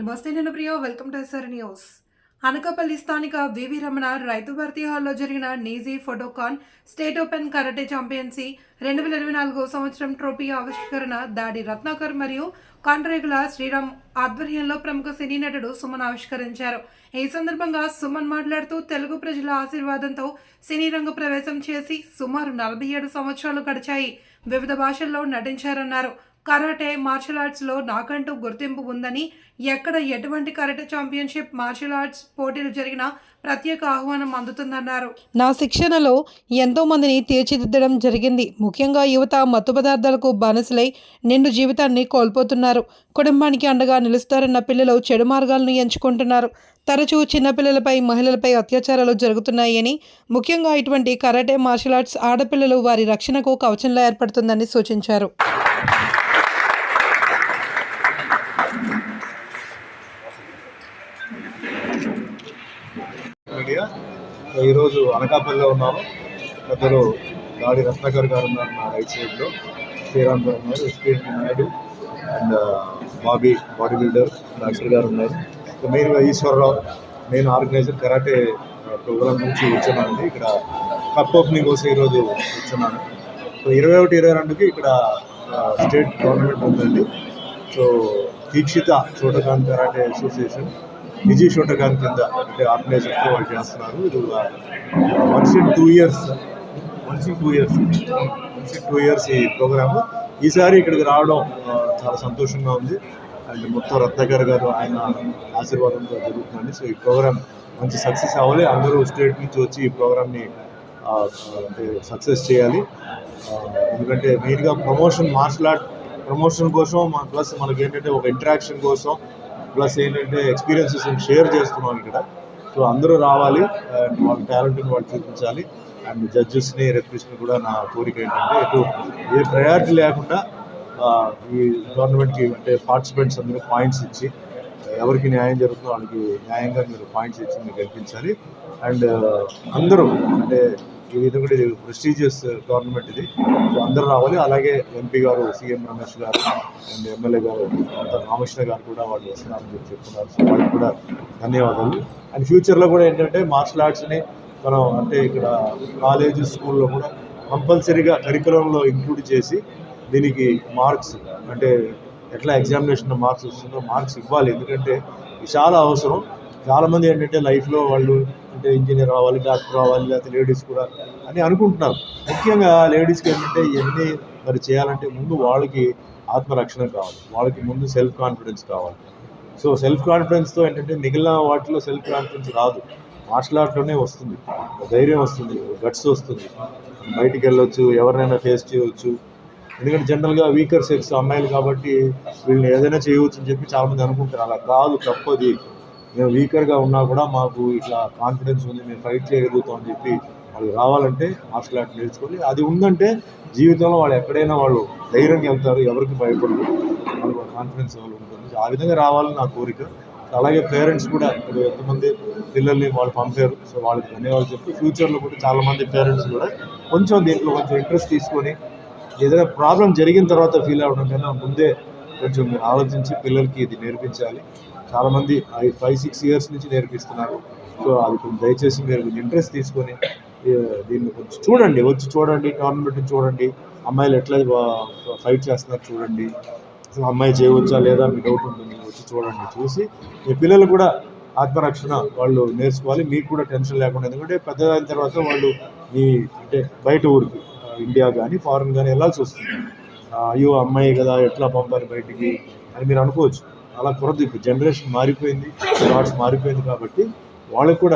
నమస్తే నేను Priya. Welcome to SR news Anakapalli స్థానిక వివి రమణ రైతు భర్తీ హాల్లో జరిగిన నీజీ Shotokan state open karate championship రెండు వేల ఇరవై నాలుగో సంవత్సరం ట్రోఫీ ఆవిష్కరణ దాడి రత్నాకర్ మరియు కాండ్రేగుల శ్రీరామ్ ఆధ్వర్యంలో ప్రముఖ సినీ నటుడు సుమన్ ఆవిష్కరించారు. ఈ సందర్భంగా సుమన్ మాట్లాడుతూ తెలుగు ప్రజల ఆశీర్వాదంతో సినీ రంగ ప్రవేశం చేసి సుమారు నలభై ఏడు సంవత్సరాలు గడిచాయి. వివిధ భాషల్లో నటించారన్నారు. కరాటే మార్షల్ ఆర్ట్స్లో నాకంటూ గుర్తింపు ఉందని ఎక్కడ ఎటువంటి కరాటే ఛాంపియన్షిప్ మార్షల్ ఆర్ట్స్ పోటీలు జరిగినా ప్రత్యేక ఆహ్వానం అందుతుందన్నారు. నా శిక్షణలో ఎంతో మందిని తీర్చిదిద్దడం జరిగింది. ముఖ్యంగా యువత మత్తు పదార్థాలకు బానిసలై నిండు జీవితాన్ని కోల్పోతున్నారు. కుటుంబానికి అండగా నిలుస్తారన్న పిల్లలు చెడు మార్గాలను ఎంచుకుంటున్నారు. తరచూ చిన్నపిల్లలపై మహిళలపై అత్యాచారాలు జరుగుతున్నాయని ముఖ్యంగా ఇటువంటి కరాటే మార్షల్ ఆర్ట్స్ ఆడపిల్లలు వారి రక్షణకు కవచంలా ఏర్పడుతుందని సూచించారు. ఈరోజు అనకాపల్లిలో ఉన్నాము. పెద్దలు దాడి రత్నాకర్ గారు ఉన్నారు నా రైట్ సైడ్లో శ్రీరామ్ గారు ఉన్నారు SPN Naidu and Bobby body builder doctor గారు ఉన్నారు. ఇంకా మెయిన్గా Eswararao main organiser karate programme నుంచి వచ్చానండి. ఇక్కడ కప్ ఓపెనింగ్ కోసం ఈరోజు వచ్చున్నాను సో ఇరవై ఒకటి ఇరవై రెండుకి ఇక్కడ స్టేట్ గవర్నమెంట్ ఉందండి. సో దీక్షిత చోటకాంత్ కరాటే అసోసియేషన్ నిజీ షోటగాన్ కింద అంటే ఆర్గనైజర్తో వాళ్ళు చేస్తున్నారు. ఇది once in two years once in two years once in two years ఈ ప్రోగ్రామ్. ఈసారి ఇక్కడికి రావడం చాలా సంతోషంగా ఉంది. అండ్ మొత్తం రత్నకర్ గారు ఆయన ఆశీర్వాదంతో జరుగుతుందండి సో ఈ ప్రోగ్రామ్ మంచి సక్సెస్ అవ్వాలి. అందరూ స్టేట్ నుంచి వచ్చి ఈ ప్రోగ్రామ్ని అంటే సక్సెస్ చేయాలి. ఎందుకంటే మెయిన్గా ప్రమోషన్ మార్షల్ ఆర్ట్ ప్రమోషన్ కోసం ప్లస్ మనకి ఏంటంటే ఒక ఇంటరాక్షన్ కోసం ప్లస్ ఏంటంటే ఎక్స్పీరియన్సెస్ షేర్ చేస్తున్నాం ఇక్కడ సో అందరూ రావాలి అండ్ వాళ్ళ టాలెంట్ని వాళ్ళు చూపించాలి. అండ్ జడ్జెస్ని రెఫరీస్ని కూడా నా కోరిక ఏంటంటే ఎటు ఏ ప్రయారిటీ లేకుండా ఈ గవర్నమెంట్కి అంటే పార్టిసిపెంట్స్ అందరూ పాయింట్స్ ఇచ్చి ఎవరికి న్యాయం జరుగుతుందో వాళ్ళకి న్యాయంగా మీరు పాయింట్స్ ఇచ్చి మీరు గెలిపించాలి. అండ్ అందరూ అంటే ఇది కూడా ఇది ప్రెస్టీజియస్ గవర్నమెంట్ uh, ఇది. సో అందరూ రావాలి. అలాగే ఎంపీ గారు సీఎం రమేష్ గారు అండ్ ఎమ్మెల్యే గారు రామకృష్ణ గారు కూడా వాళ్ళు వస్తున్నారని చెప్పి చెప్తున్నారు. సో వాళ్ళకి కూడా ధన్యవాదాలు. అండ్ ఫ్యూచర్లో కూడా ఏంటంటే మార్షల్ ఆర్ట్స్ని మనం అంటే ఇక్కడ కాలేజ్ స్కూల్లో కూడా కంపల్సరీగా కరికులంలో ఇంక్లూడ్ చేసి దీనికి మార్క్స్ అంటే ఎట్లా ఎగ్జామినేషన్ మార్క్స్ వస్తుందో మార్క్స్ ఇవ్వాలి. ఎందుకంటే ఇది చాలా అవసరం. చాలామంది ఏంటంటే లైఫ్లో వాళ్ళు అంటే ఇంజనీర్ అవ్వాలి డాక్టర్ అవ్వాలి లేకపోతే లేడీస్ కూడా అని అనుకుంటున్నారు. ముఖ్యంగా లేడీస్కి ఏంటంటే ఇవన్నీ మరి చేయాలంటే ముందు వాళ్ళకి ఆత్మరక్షణ కావాలి. వాళ్ళకి ముందు సెల్ఫ్ కాన్ఫిడెన్స్ కావాలి. సో సెల్ఫ్ కాన్ఫిడెన్స్తో ఏంటంటే మిగిలిన వాటిలో సెల్ఫ్ కాన్ఫిడెన్స్ రాదు. మార్షల్ ఆర్ట్లోనే వస్తుంది. ధైర్యం వస్తుంది గట్స్ వస్తుంది. బయటికి వెళ్ళొచ్చు ఎవరినైనా ఫేస్ చేయవచ్చు ఎందుకంటే జనరల్గా వీకర్ సెక్స్ అమ్మాయిలు కాబట్టి వీళ్ళని ఏదైనా చేయవచ్చు అని చెప్పి చాలామంది అనుకుంటారు అలా కాదు తప్పది. మేము వీకర్గా ఉన్నా కూడా మాకు ఇట్లా కాన్ఫిడెన్స్ ఉంది మేము ఫైట్ చేయగలుగుతాం అని చెప్పి వాళ్ళు రావాలంటే మార్షల్ ఆర్ట్ నేర్చుకొని అది ఉందంటే జీవితంలో వాళ్ళు ఎక్కడైనా వాళ్ళు ధైర్యంగా వెళ్తారు ఎవరికి భయపడరు. వాళ్ళు కాన్ఫిడెన్స్ వాళ్ళు ఉంటుంది. ఆ విధంగా రావాలని నా కోరిక. అలాగే పేరెంట్స్ కూడా ఇప్పుడు ఎంతమంది పిల్లల్ని వాళ్ళు పంపారు సో వాళ్ళకి ధన్యవాదాలు చెప్పి ఫ్యూచర్లో కూడా చాలామంది పేరెంట్స్ కూడా కొంచెం దీంట్లో కొంచెం ఇంట్రెస్ట్ తీసుకొని ఏదైనా ప్రాబ్లం జరిగిన తర్వాత ఫీల్ అవ్వడం కన్నా ముందే కొంచెం ఆలోచించి పిల్లలకి ఇది నేర్పించాలి. చాలామంది ఫైవ్ సిక్స్ ఇయర్స్ నుంచి నేర్పిస్తున్నారు. సో అది కొంచెం దయచేసి మీరు కొంచెం ఇంట్రెస్ట్ తీసుకొని దీన్ని కొంచెం చూడండి. వచ్చి చూడండి టోర్నమెంట్ చూడండి. అమ్మాయిలు ఎట్లా ఫైట్ చేస్తున్నారు చూడండి. అసలు అమ్మాయి చేయవచ్చా లేదా మీ డౌట్ ఉంటుంది. వచ్చి చూడండి. చూసి మీ పిల్లలు కూడా ఆత్మరక్షణ వాళ్ళు నేర్చుకోవాలి. మీకు కూడా టెన్షన్ లేకుండా. ఎందుకంటే పెద్దదైన తర్వాత వాళ్ళు మీ అంటే బయట ఊరికి ఇండియా కానీ ఫారెన్ కానీ వెళ్ళాల్సి వస్తుంది. అయ్యో అమ్మాయి కదా ఎట్లా పంపాలి బయటికి అని మీరు అనుకోవచ్చు. అలా కుదరదు ఇప్పుడు జనరేషన్ మారిపోయింది థాట్స్ మారిపోయింది కాబట్టి వాళ్ళకి కూడా